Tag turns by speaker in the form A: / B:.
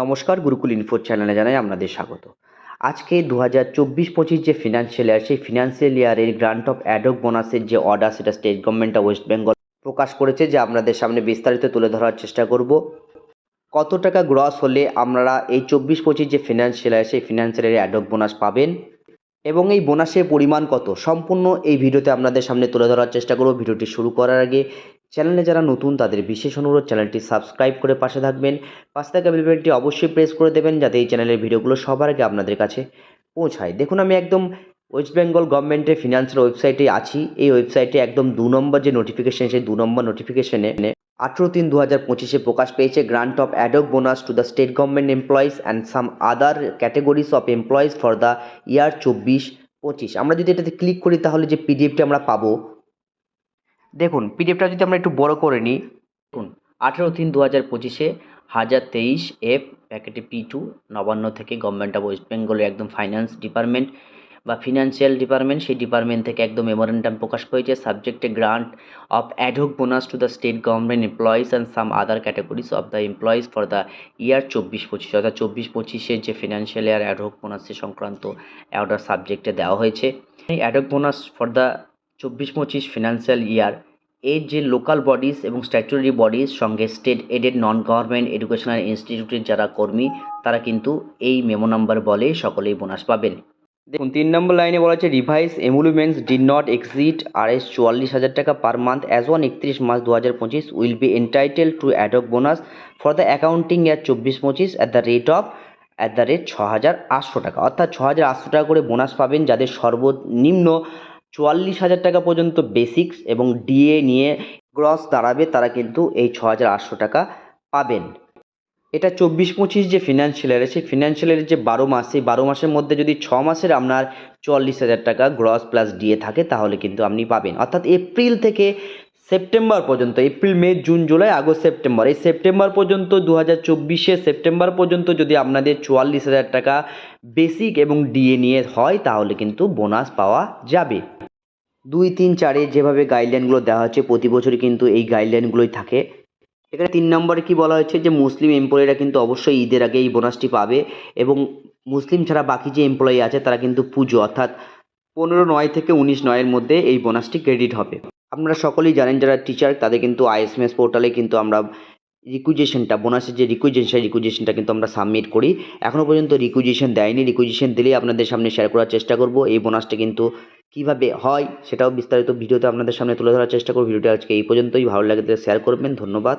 A: নমস্কার, গুরুকুল ইনফো চ্যানেলে জানাই আপনাদের স্বাগত। আজকে দু হাজার চব্বিশ পঁচিশ যে ফিনান্সিয়াল ইয়ার সেই ফিনান্সিয়াল ইয়ারের গ্রান্ট অফ অ্যাডক বোনাসের যে অর্ডার সেটা state government of West Bengal প্রকাশ করেছে, যে আপনাদের সামনে বিস্তারিত তুলে ধরার চেষ্টা করব। কত টাকা গ্রস হলে আপনারা এই চব্বিশ পঁচিশ যে ফিনান্সিয়াল ইয়ার সেই ফিনান্সিয়াল ইয়ারের অ্যাডক বোনাস পাবেন? এবং এই বোনাসের পরিমাণ কত? সম্পূর্ণ এই ভিডিওতে আপনাদের সামনে তুলে ধরার চেষ্টা করব। ভিডিওটি শুরু করার আগে চ্যানেলে যারা নতুন, তাদের বিশেষ অনুরোধ চ্যানেলটি সাবস্ক্রাইব করে পাশে থাকবেন। পাশে থাকা বেল বাটনটি অবশ্যই প্রেস করে দেবেন যাতে এই চ্যানেলের ভিডিওগুলো সবার আগে আপনাদের কাছে পৌঁছায়। দেখুন, আমি একদম ওয়েস্ট বেঙ্গল গভর্নমেন্টের ফিনান্সের ওয়েবসাইটে আছি। এই ওয়েবসাইটে একদম দু নম্বর যে নোটিফিকেশন সেই দু নম্বর নোটিফিকেশনে আঠেরো তিন দু হাজার পঁচিশে প্রকাশ পেয়েছে grant of ad hoc bonus to the state government employees and some other categories of employees for the year চব্বিশ পঁচিশ আমরা যদি এটাতে ক্লিক করি তাহলে যে পিডিএফটি আমরা পাবো, দেখুন পিডিএফটা যদি আমরা একটু বড় করে নিই, দেখুন, আঠেরো তিন দু হাজার পঁচিশে হাজার তেইশ এফ প্যাকেটে পি টু নবান্ন থেকে গভর্নমেন্ট অফ ওয়েস্ট বেঙ্গলের একদম ফাইন্যান্স ডিপার্টমেন্ট বা ফিনান্সিয়াল ডিপার্টমেন্ট সেই ডিপার্টমেন্ট থেকে একদম মেমোরেন্ডাম প্রকাশ পেয়েছে সাবজেক্টে grant of ad hoc bonus to the state government employees and some other categories of the employees for the year চব্বিশ পঁচিশ। অর্থাৎ চব্বিশ পঁচিশের যে ফিনান্সিয়াল ইয়ার অ্যাডহক বোনাসের সংক্রান্ত অর্ডার সাবজেক্টে দেওয়া হয়েছে। এই অ্যাডহক বোনাস ফর দ্য চব্বিশ পঁচিশ ফিনান্সিয়াল ইয়ার এর যে লোকাল বডিজ এবং স্ট্যাচুরারি বডিজ সঙ্গে state aided non government educational ইনস্টিটিউটের যারা কর্মী, তারা কিন্তু এই মেমো নাম্বার বলে সকলেই বোনাস পাবেন। দেখুন, তিন নম্বর লাইনে বলা হচ্ছে revise emoluments did not exceed R S চুয়াল্লিশ হাজার টাকা পার মান্থ অ্যাজ ওয়ান একত্রিশ মার্চ দু হাজার পঁচিশ will be entitle to ad hoc bonus for the accounting year চব্বিশ পঁচিশ at the rate of at the rate ছ হাজার আটশো টাকা। অর্থাৎ ছ হাজার আটশো টাকা করে বোনাস পাবেন যাদের সর্বনিম্ন চুয়াল্লিশ হাজার টাকা পর্যন্ত বেসিক্স এবং ডিএ নিয়ে গ্রস দাঁড়াবে, তারা কিন্তু এই ছ হাজার আটশো টাকা পাবেন। এটা চব্বিশ পঁচিশ যে ফিনান্সিয়াল ইয়ার সেই ফিনান্সিয়াল ইয়ারের যে বারো মাস, সেই বারো মাসের মধ্যে যদি ছ মাসের আপনার চুয়াল্লিশ হাজার টাকা গ্রস প্লাস ডিএ থাকে, তাহলে কিন্তু আপনি পাবেন। অর্থাৎ এপ্রিল থেকে সেপ্টেম্বর পর্যন্ত April May June July August September এই সেপ্টেম্বর পর্যন্ত দু হাজার চব্বিশে সেপ্টেম্বর পর্যন্ত যদি আপনাদের চুয়াল্লিশ হাজার টাকা বেসিক এবং ডিএ নিয়ে হয়, তাহলে কিন্তু বোনাস পাওয়া যাবে। দুই, তিন, চারে যেভাবে গাইডলাইনগুলো দেওয়া হচ্ছে, প্রতি বছরই কিন্তু এই গাইডলাইনগুলোই থাকে। এখানে তিন নম্বরে কি বলা হয়েছে যে মুসলিম এমপ্লয়িরা কিন্তু অবশ্যই ঈদের আগে এই বোনাসটি পাবে এবং মুসলিম ছাড়া বাকি যে এমপ্লয়ি আছে তারা কিন্তু পুজো, অর্থাৎ পনেরো নয় থেকে উনিশ নয়ের মধ্যে এই বোনাসটি ক্রেডিট হবে। আপনারা সকলেই জানেন যারা টিচার তাদের কিন্তু আইএসএমএস পোর্টালে কিন্তু আমরা রিকুইজেশনটা বোনাসের যে রিকুইজেশন রিকুইজেশনটা কিন্তু আমরা সাবমিট করি। এখনও পর্যন্ত রিকুইজেশন দেয়নি রিকুইজেশন দিলেই আপনাদের সামনে শেয়ার করার চেষ্টা করব। এই বোনাসটা কিন্তু কীভাবে হয় সেটাও বিস্তারিত ভিডিওতে আপনাদের সামনে তুলে ধরার চেষ্টা করব। ভিডিওটা আজকে এই পর্যন্তই। ভালো লাগে শেয়ার করবেন। ধন্যবাদ।